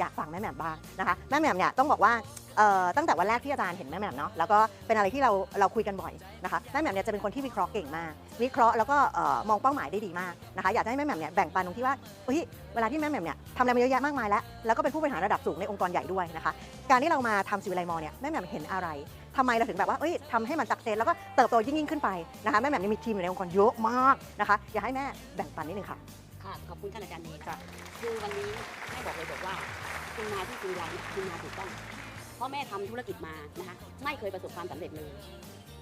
อยากฟังแม่แหม่มบ้างนะคะแม่แหม่มเนี่ยต้องบอกว่าเอ่อตั้งแต่วันแรกที่อาจารย์เห็นแม่แหม่มเนาะแล้วก็เป็นอะไรที่เราเราคุยกันบ่อยนะคะแม่แหม่มเนี่ยจะเป็นคนที่วิเคราะห์เก่งมาก วิเคราะห์แล้วก็เอ่อมองเป้าหมายได้ดีมากนะคะอยากให้แม่แหม่มเนี่ยแบ่งปันตรงที่ว่าเฮ้ยเวลาที่แม่แหม่มเนี่ยทำอะไรมาเยอะแยะมากมายแล้วแล้วก็เป็นผู้บริหารระดับสูงในองค์กรใหญ่ด้วยนะคะการที่เรามาทำสิวิไลมอเนี่ยแม่แหม่มเห็นอะไรทำไมเราถึงแบบว่าเอ้ยทำให้มันสักเซนแล้วก็เติบโตยิ่งยิ่งขึ้นไปนะคะแม่แหม่มเนี่ยมีทีมอยู่ในองค์กรเยอะมากนะคะอยากให้แม่แบ่งปันนิดนึงค่ะค่ะขอบคุณท่านอาจารย์เนค่ะคือวันนี้แม่บอกเลยบอกว่า คุณมาที่คุณไลน์เนี่ยคุณมาถูกต้องเพราะแม่ทำธุรกิจมานะคะไม่เคยประสบความสำเร็จเลย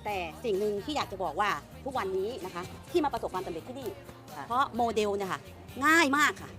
แต่สิ่งหนึ่งที่อยากจะบอกว่าทุกวันนี้นะคะที่มาประสบความสำเร็จที่นี่ค่ะเพราะโมเดลเนี่ยค่ะง่ายมากค่ะ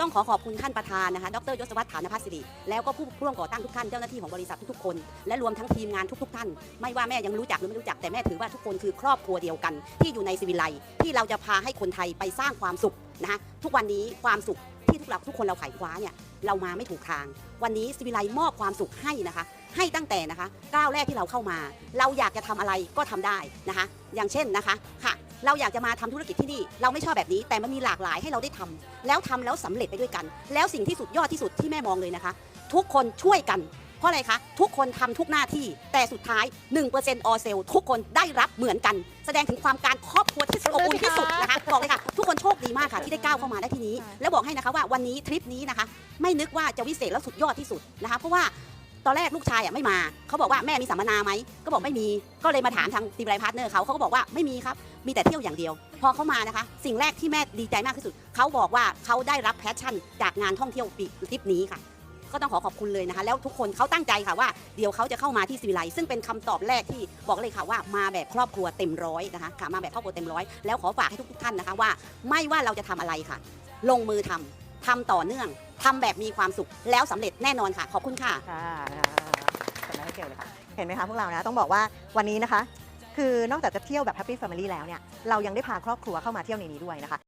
ต้องขอขอบคุณท่านประธานนะคะ ดรยศวัฒน์ฐานพัฒสิริแล้วก็ผู้ผู้ร่วมก่อตั้งทุกท่านเจ้าหน้าที่ของบริษัททุกๆคน และรวมทั้งทีมงานทุกๆท่าน ไม่ว่าแม่ยังไม่รู้จักหรือไม่รู้จักแต่แม่ถือว่าทุกคนคือครอบครัวเดียวกัน ที่อยู่ในสิวิไลที่เราจะพาให้คนไทยไปสร้างความสุขนะคะทุกวันนี้ความสุขที่ทุกเราทุกคนเราไขว่คว้าเนี่ย เรามาไม่ถูกทาง วันนี้สิวิไลมอบความสุขให้นะคะ ให้ตั้งแต่นะคะก้าวแรกที่เราเข้ามา เราอยากจะทำอะไรก็ทำได้นะคะ อย่างเช่นนะคะค่ะ เราอยากจะมาทำธุรกิจที่นี่ เราไม่ชอบแบบนี้แต่มันมีหลากหลายให้เราได้ทำแล้วทำแล้วสำเร็จไปด้วยกัน แล้วสิ่งที่สุดยอดที่สุดที่แม่มองเลยนะคะ ทุกคนช่วยกัน เพราะอะไรคะ ทุกคนทำทุกหน้าที่ แต่สุดท้าย 1%ออเซลทุกคนได้รับเหมือนกัน แสดงถึงความการครอบครัวที่อบอุ่นที่สุดนะคะบอกเลยค่ะ ทุกคนโชคดีมากค่ะ ที่ได้ก้าวเข้ามาได้ที่นี้ แล้วบอกให้นะคะว่าวันนี้ทริปนี้นะคะ ไม่นึกว่าจะวิเศษแล้วสุดยอดที่สุดนะคะเพราะว่าตอนแรกลูกชายอะไม่มา เขาบอกว่าแม่มีสัมมนาไหม ก็บอกไม่มี ก็เลยมาถามทางทีมไลน์พาร์ทเนอร์เขาเขาก็บอกว่าไม่มีครับ มีแต่เที่ยวอย่างเดียว พอเขามานะคะ สิ่งแรกที่แม่ดีใจมากที่สุด เขาบอกว่าเขาได้รับแพชชั่น จากงานท่องเที่ยวปีทริปนี้ค่ะ ก็ต้องขอขอบคุณเลยนะคะ แล้วทุกคนเขาตั้งใจค่ะว่าเดี๋ยวเขาจะเข้ามาที่สิวิไลซึ่งเป็นคำตอบแรกที่บอกเลยค่ะว่ามาแบบครอบครัวเต็มร้อยนะคะค่ะมาแบบครอบครัวเต็มร้อยแล้วขอฝากให้ทุกๆท่านนะคะว่า ไม่ว่าเราจะทำอะไรค่ะ ลงมือทำทำต่อเนื่องทำแบบมีความสุขแล้วสำเร็จแน่นอนค่ะ ขอบคุณค่ะค่ะสำนักเกี่ยวเลยค่ะเห็นไหมคะพวกเรานะต้องบอกว่าวันนี้นะคะ คือนอกจากจะเที่ยวแบบแฮปปี้แฟมิลี่แล้วเนี่ยเรายังได้พาครอบครัวเข้ามาเที่ยวในนี้ด้วยนะคะ